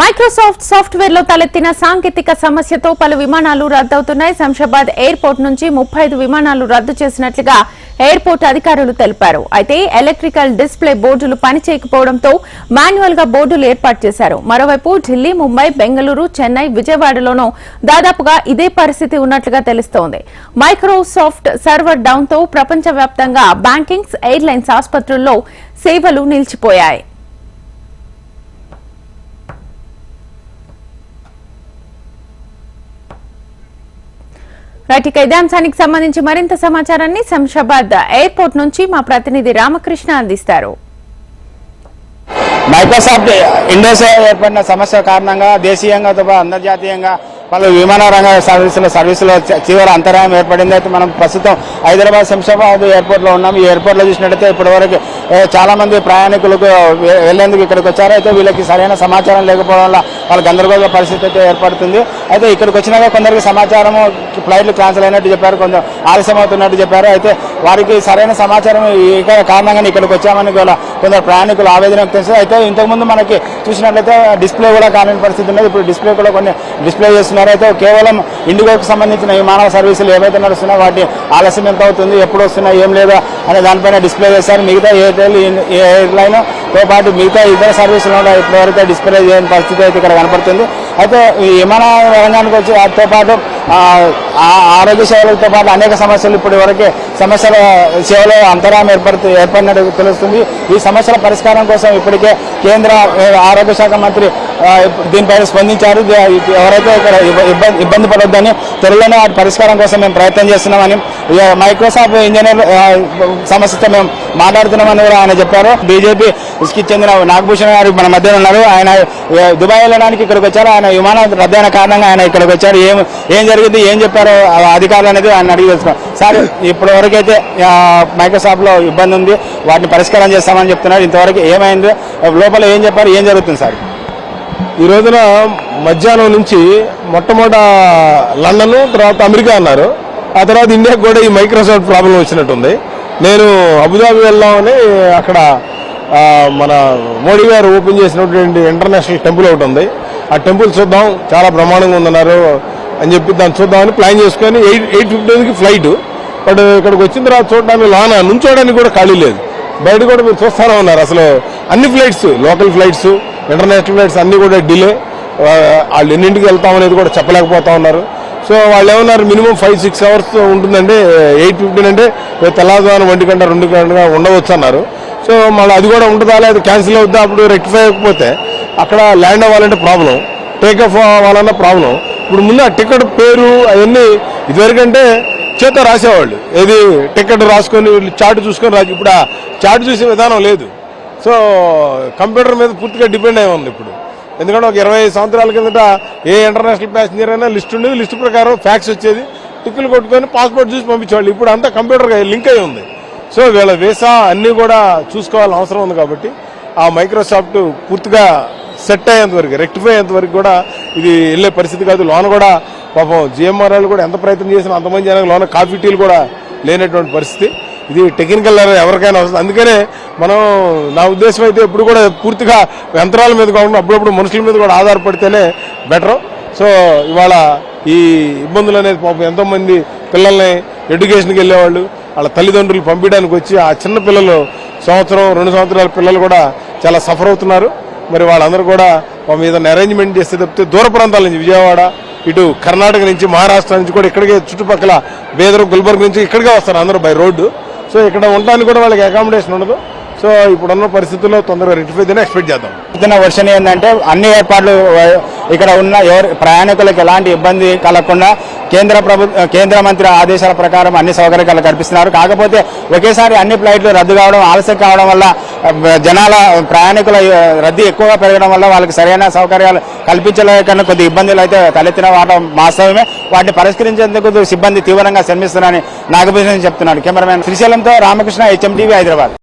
Microsoft సాఫ్ట్వేర్లో తలెత్తిన సాంకేతిక సమస్యతో పలు విమానాలు రద్దవుతున్నాయి. శంషాబాద్ ఎయిర్పోర్ట్ నుంచి ముప్పై ఐదు విమానాలు రద్దు చేసినట్లుగా ఎయిర్పోర్ట్ అధికారులు తెలిపారు. అయితే ఎలక్ట్రికల్ డిస్ప్లే బోర్డులు పనిచేయకపోవడంతో మాన్యువల్గా బోర్డులు ఏర్పాటు చేశారు. మరోవైపు ఢిల్లీ ముంబై బెంగళూరు చెన్నై విజయవాడలోనూ దాదాపుగా ఇదే పరిస్థితి ఉన్నట్లుగా తెలుస్తోంది. మైక్రోసాఫ్ట్ సర్వర్ డౌన్తో ప్రపంచవ్యాప్తంగా బ్యాంకింగ్స్ ఎయిర్లైన్స్ ఆసుపత్రుల్లో సేవలు నిలిచిపోయాయి. రైట్ ఇక ఇదే అంశానికి సంబంధించి మరింత సమాచారాన్ని శంషాబాద్ ఎయిర్పోర్ట్ నుంచి మా ప్రతినిధి రామకృష్ణ అందిస్తారు. మైక్రోసాఫ్ట్ ఇండోస్ ఏర్పడిన సమస్య కారణంగా దేశీయంగా పాటు అంతర్జాతీయంగా పలు విమాన రంగ సర్వీసుల సర్వీసులో తీవ్ర అంతరాయం ఏర్పడింది. అయితే మనం ప్రస్తుతం హైదరాబాద్ శంషాబాద్ ఎయిర్పోర్ట్లో ఉన్నాం. ఈ ఎయిర్పోర్ట్లో చూసినట్టయితే ఇప్పటివరకు చాలామంది చాలా మంది ప్రయాణికులకు వెళ్ళేందుకు ఇక్కడికి వచ్చారు. అయితే వీళ్ళకి సరైన సమాచారం లేకపోవడం వల్ల వాళ్ళ గందరగోళ పరిస్థితి అయితే ఏర్పడుతుంది. అయితే ఇక్కడికి వచ్చినాక కొందరికి సమాచారము ఫ్లైట్లు క్యాన్సిల్ అయినట్టు చెప్పారు కొంచెం ఆలస్యం అవుతున్నట్టు చెప్పారు. అయితే వారికి సరైన సమాచారం ఈ కారణంగానే ఇక్కడికి వచ్చామని కూడా కొందరు ప్రయాణికులు ఆవేదన వ్యక్తం చేశారు. అయితే ఇంతకుముందు మనకి చూసినట్లయితే డిస్ప్లే కూడా కాలేని పరిస్థితి ఉన్నది. ఇప్పుడు డిస్ప్లే కూడా కొన్ని డిస్ప్లే చేస్తున్నారు. అయితే కేవలం ఇండిగోకి సంబంధించిన విమాన సర్వీసులు ఏవైతే నడుస్తున్నాయో వాటి ఆలస్యం ఎంత అవుతుంది ఎప్పుడు వస్తున్నాయి ఏం లేదా అనే దానిపైన డిస్ప్లే చేశారు. మిగతా ఎయిర్టెల్ ఎయిర్లైన్తో పాటు మిగతా ఇతర సర్వీసులు కూడా ఇప్పటివరకు డిస్ప్లే చేయని పరిస్థితి అయితే ఇక్కడ కనపడుతుంది. అయితే ఈ విమాన రంగానికి వచ్చి వాటితో పాటు ఆ, ఆరోగ్య సేవలతో పాటు అనేక సమస్యలు ఇప్పటి వరకే సమస్యల సేవలో అంతరాయం ఏర్పడుతూ ఏర్పడినట్టు తెలుస్తుంది. ఈ సమస్యల పరిష్కారం కోసం ఇప్పటికే కేంద్ర ఆరోగ్య శాఖ మంత్రి దీనిపైన స్పందించారు. ఎవరైతే ఇక్కడ ఇబ్బంది ఇబ్బంది పడొద్దని త్వరలోనే వాటి పరిష్కారం కోసం మేము ప్రయత్నం చేస్తున్నామని మైక్రోసాఫ్ట్ ఇంజనీర్ సమస్యతో మేము మాట్లాడుతున్నామని కూడా ఆయన చెప్పారు. బీజేపీకి చెందిన నాగభూషణ్ గారు మన మధ్యలో ఉన్నారు. ఆయన దుబాయ్ వెళ్ళడానికి ఇక్కడికి వచ్చారు. ఆయన విమానం రద్దయిన కారణంగా ఆయన ఇక్కడికి వచ్చారు. ఏం ఏం జరిగింది ఏం చెప్పారు ఆ అధికారులు అనేది ఆయన అడిగి తెలుసుకున్నారు. సార్ ఇప్పటి వరకు అయితే ఇబ్బంది ఉంది. వాటిని పరిష్కారం చేస్తామని చెప్తున్నారు. ఇంతవరకు ఏమైంది? లోపల ఏం చెప్పారు? ఏం జరుగుతుంది సార్? ఈ రోజున మధ్యాహ్నం నుంచి మొట్టమొదట లండన్ తర్వాత అమెరికా అన్నారు. ఆ తర్వాత ఇండియాకి కూడా ఈ మైక్రోసాఫ్ట్ ప్రాబ్లం వచ్చినట్టుంది. నేను అబుదాబి వెళ్దామని అక్కడ మన మోడీ గారు ఓపెన్ చేసినటువంటి ఇంటర్నేషనల్ టెంపుల్ ఒకటి ఉంది. ఆ టెంపుల్ చూద్దాం చాలా బ్రహ్మాండంగా ఉందన్నారు అని చెప్పి దాన్ని చూద్దామని ప్లాన్ చేసుకొని ఎయిట్ ఎయిట్ ఫిఫ్టీన్కి ఫ్లైట్. బట్ ఇక్కడికి వచ్చిన తర్వాత చూడడానికి లోన నుంచోడానికి కూడా ఖాళీ లేదు. బయట కూడా మీరు చూస్తానే ఉన్నారు. అసలు అన్ని flights local flights international flights అన్ని కూడా డిలే. వాళ్ళు ఎన్నింటికి వెళ్తాం అనేది కూడా చెప్పలేకపోతా ఉన్నారు. సో వాళ్ళు ఏమన్నారు మినిమం ఫైవ్ సిక్స్ అవర్స్ ఉంటుందంటే ఎయిట్ ఫిఫ్టీన్ అంటే రేపు తెల్లవారుజామున ఒంటి గంట రెండు గంటగా ఉండవచ్చు అన్నారు. సో మళ్ళీ అది కూడా ఉంటుందా లేదా క్యాన్సిల్ అవుద్దా అప్పుడు రెక్టిఫై అవ్వకపోతే అక్కడ ల్యాండ్ అవ్వాలంటే ప్రాబ్లం టేక్ ఆఫ్ అవ్వాలన్న ప్రాబ్లం ఇప్పుడు ముందు ఆ టికెట్ పేరు అవన్నీ ఇదివరకంటే చేత రాసేవాళ్ళు. ఏది టికెట్ రాసుకొని చాటు చూసుకొని రాజు ఇప్పుడు ఆ చాటు చూసే విధానం లేదు. సో కంప్యూటర్ మీద పూర్తిగా డిపెండ్ అయి ఉంది ఇప్పుడు. ఎందుకంటే ఒక ఇరవై సంవత్సరాల కిందట ఏ ఇంటర్నేషనల్ ప్యాసింజర్ అయినా లిస్ట్ ఉండేది. లిస్ట్ ప్రకారం ఫ్యాక్స్ వచ్చేది. టిక్కులు కొట్టుకొని పాస్పోర్ట్ చూసి పంపించేవాళ్ళు. ఇప్పుడు అంతా కంప్యూటర్ లింక్ అయి ఉంది. సో వీళ్ళ వీసా అన్నీ కూడా చూసుకోవాల్సిన అవసరం ఉంది కాబట్టి ఆ మైక్రోసాఫ్ట్ పూర్తిగా సెట్ అయ్యేంత వరకు రెక్టిఫై అయ్యేంత వరకు కూడా ఇది వెళ్ళే పరిస్థితి కాదు. లోన కూడా పాపం జిఎంఆర్ఎల్ కూడా ఎంత ప్రయత్నం చేసినా అంతమంది జనాలు లోన కాఫీ టీలు కూడా లేనటువంటి పరిస్థితి. ఇది టెక్నికల్ ఎవరికైనా వస్తుంది. అందుకనే మనం నా ఉద్దేశం అయితే ఎప్పుడు కూడా పూర్తిగా యంత్రాల మీద కాకుండా అప్పుడప్పుడు మనుషుల మీద కూడా ఆధారపడితేనే బెటర్ సో ఇవాళ ఈ ఇబ్బందులు అనేది పాపం ఎంతోమంది పిల్లల్ని ఎడ్యుకేషన్కి వెళ్ళేవాళ్ళు వాళ్ళ తల్లిదండ్రులు పంపించడానికి వచ్చి ఆ చిన్న పిల్లలు సంవత్సరం రెండు సంవత్సరాల పిల్లలు కూడా చాలా సఫర్ అవుతున్నారు. మరి వాళ్ళందరూ కూడా మా మీద అరేంజ్మెంట్ చేస్తే తప్పితే దూర ప్రాంతాల నుంచి విజయవాడ ఇటు కర్ణాటక నుంచి మహారాష్ట్ర నుంచి కూడా ఇక్కడికే చుట్టుపక్కల బేదరు గుల్బర్గ్ నుంచి ఇక్కడికే వస్తారు అందరూ బై రోడ్డు సో ఇక్కడ ఉండడానికి కూడా వాళ్ళకి అకామిడేషన్ ఉండదు. సో ఇప్పుడున్న పరిస్థితుల్లో తొందరగా రెక్టిఫై అయితేనే ఎక్స్పెక్ట్ చేద్దాం. ఇస్తున్న వర్షన్ ఏంటంటే అన్ని ఏర్పాట్లు ఇక్కడ ఉన్న ఎవరు ప్రయాణికులకు ఎలాంటి ఇబ్బంది కలగకుండా కేంద్ర ప్రభుత్వ కేంద్ర మంత్రి ఆదేశాల ప్రకారం అన్ని సౌకర్యాలు కల్పిస్తున్నారు. కాకపోతే ఒకేసారి అన్ని ఫ్లైట్లు రద్దు కావడం ఆలస్యం కావడం వల్ల జనాల ప్రయాణికుల రద్దీ ఎక్కువగా పెరగడం వల్ల వాళ్ళకి సరైన సౌకర్యాలు కల్పించలేకన్నా కొద్ది ఇబ్బందులు అయితే తలెత్తిన వాటం వాస్తవమే. వాటిని పరిష్కరించేందుకు సిబ్బంది తీవ్రంగా శ్రమిస్తున్నారని నాగభూషణ్ చెప్తున్నాడు. కెమెరామెన్ శ్రీశైలంతో రామకృష్ణ హెచ్ఎంటీవీ హైదరాబాద్.